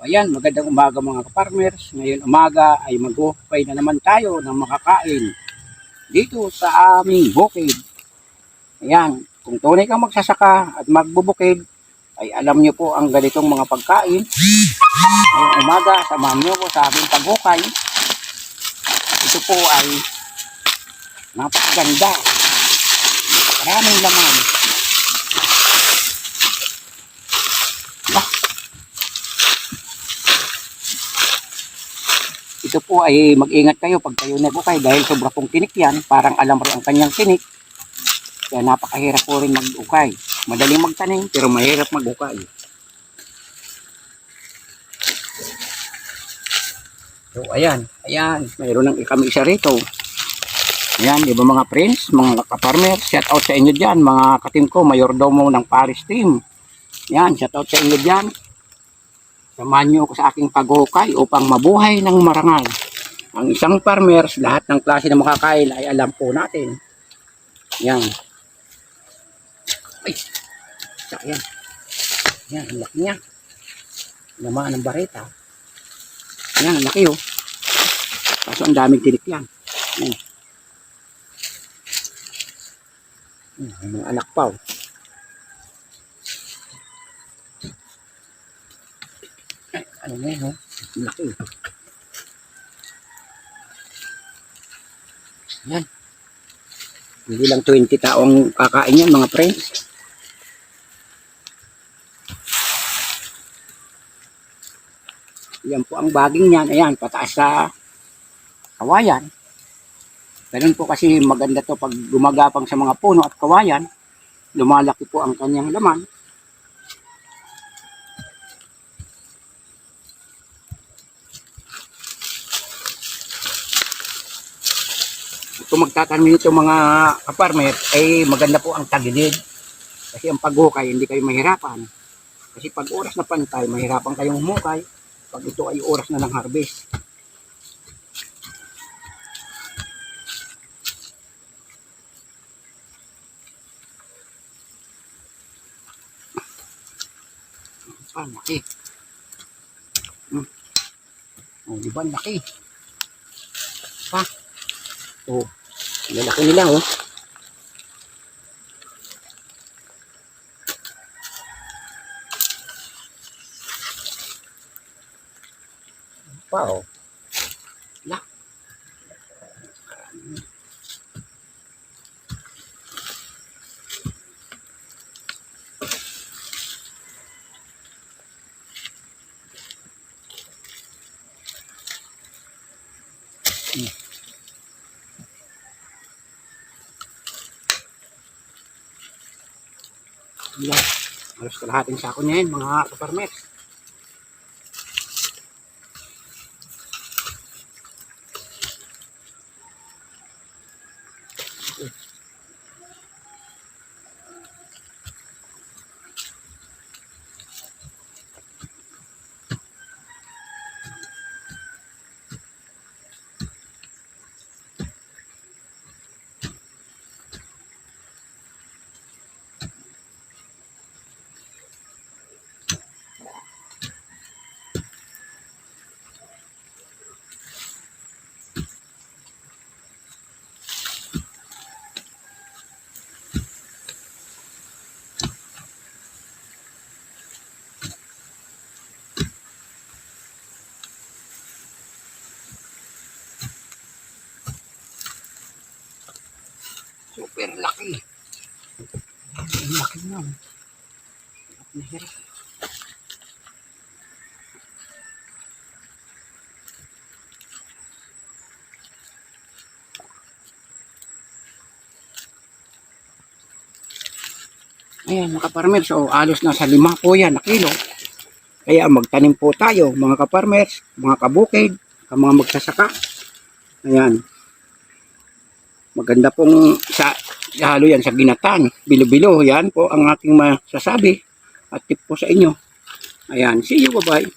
ayan, magandang umaga mga kaparmers. Ngayon umaga ay mag-uhukay na naman tayo ng makakain dito sa aming bukid. Ayan, kung tunay kang magsasaka at magbubukid, ay alam niyo po ang ganitong mga pagkain. Ngayong umaga, samahan niyo po sa aming paghukay. Ito po ay napakaganda. Maraming laman. Ito po ay mag-ingat kayo pag kayo nag-ukay dahil sobra pong tinik yan. Parang alam rin ang kanyang tinik. Kaya napakahirap po rin mag-ukay. Madaling magtanim pero mahirap mag-ukay. So ayan, ayan, mayroon ng kami isa rito. Ayan, di ba mga friends, mga kaparmer, shout out sa inyo dyan, mga katim ko, mayordomo ng Paris team. Ayan, shout out sa inyo dyan. Samahan nyo ako sa aking paghukay upang mabuhay ng marangal. Ang isang farmers, lahat ng klase ng makakain ay alam po natin. Yan. Ay, sa yan. Ang laki niya. Lamaan ng bareta. Yan, ang laki oh. Kaso ang daming tinik yan. Yan. Mga anak pa oh. Ano na yun oh. Ang laki. Yan. Hindi lang 20 taong kakain yan mga friends. Yan po ang baging niyan. Ayan, pataas sa kawayan. Ganun po kasi maganda to pag gumagapang sa mga puno at kawayan. Lumalaki po ang kanyang laman. Kung magtatanim nito mga kaparmer, ay maganda po ang tagilid. Kasi ang paghukay, hindi kayo mahirapan. Kasi pag oras na pantay, mahirapan kayong humukay. Pag ito ay oras na ng harvest. Ah, laki. Hmm. Oh, di ba? Laki. Ha? Oh, lalaki nila, oh. Wow. La. Hmm. Yan. Alas kalahating sako niya yun, mga kaparmet. Super laki. Ang laki na. Hirap na hirap. Ayan, mga kaparmers. So, alos na sa lima po yan na kilo. Kaya magtanim po tayo, mga kaparmers, mga kabukid, mga magsasaka. Ayan. Maganda pong sa halo yan sa ginatan. Bilo-bilo, yan po ang aking masasabi at tip po sa inyo. Ayan, see you, bye-bye.